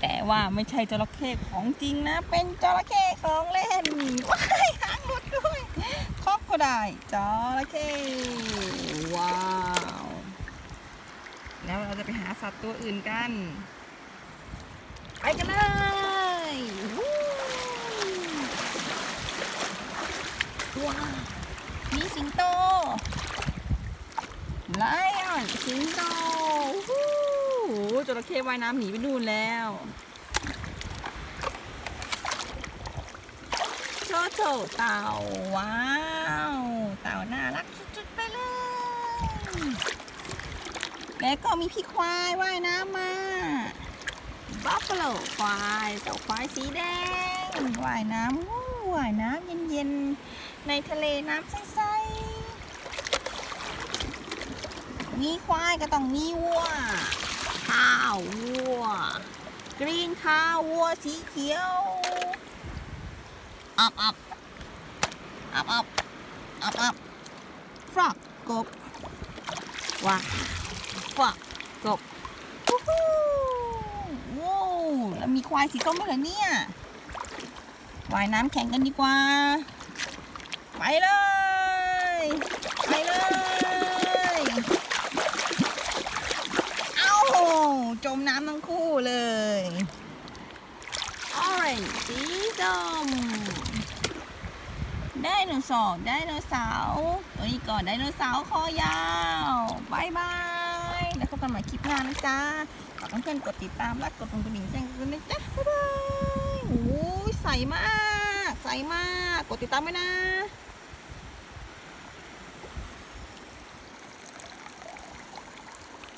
แต่ว่าไม่ใช่จระเข้ของจริงนะ เป็นจระเข้ของเล่นว้ายหางหลุดด้วยคอกก็ได้จระเข้ว้าว แล้วเราจะไปหาสัตว์ตัวอื่นกัน ไปกันเลยว้าวมีสิงโตไลออนสิงโต จระเข้ว่ายน้ำหนีไปนู่นแล้วโชโชเต่าว้าว เต่าน่ารักสุดๆไปเลย แล้วก็มีพี่ควายว่ายน้ำมาบัฟเฟโลควายเต่าควายสีแดงว่ายน้ำว่ายน้ำเย็นๆ ในทะเลน้ำใสๆมีควายก็ต้องมีวัว ข้าววัว กรีนข้าววัวสีเขียวอับอับอับอับอับอับฟรอกกบว้าฟรอกกบวู้ฮู้ว้าวแล้วมีควายสีส้มด้วยเหรอเนี่ยว่ายน้ำแข่งกันดีกว่า ไปเลย ไปเลย เอ้า จ มน้ำทั้งคู่เลย orange สีส้มไดโนเสาร์ไดโนเสาร์ตัวนี้ก่อนไดโนเสาร์คอยาวบายบายแล้วพบกันใหม่คลิปหน้านะจ๊ะฝากเพื่อนๆกดติดตามและกดตรงกระดิ่งแจ้งเตือนนะจ๊ะบ๊ายบายโอ้ยใสมาก ใสมาก กดติดตามไว้นะ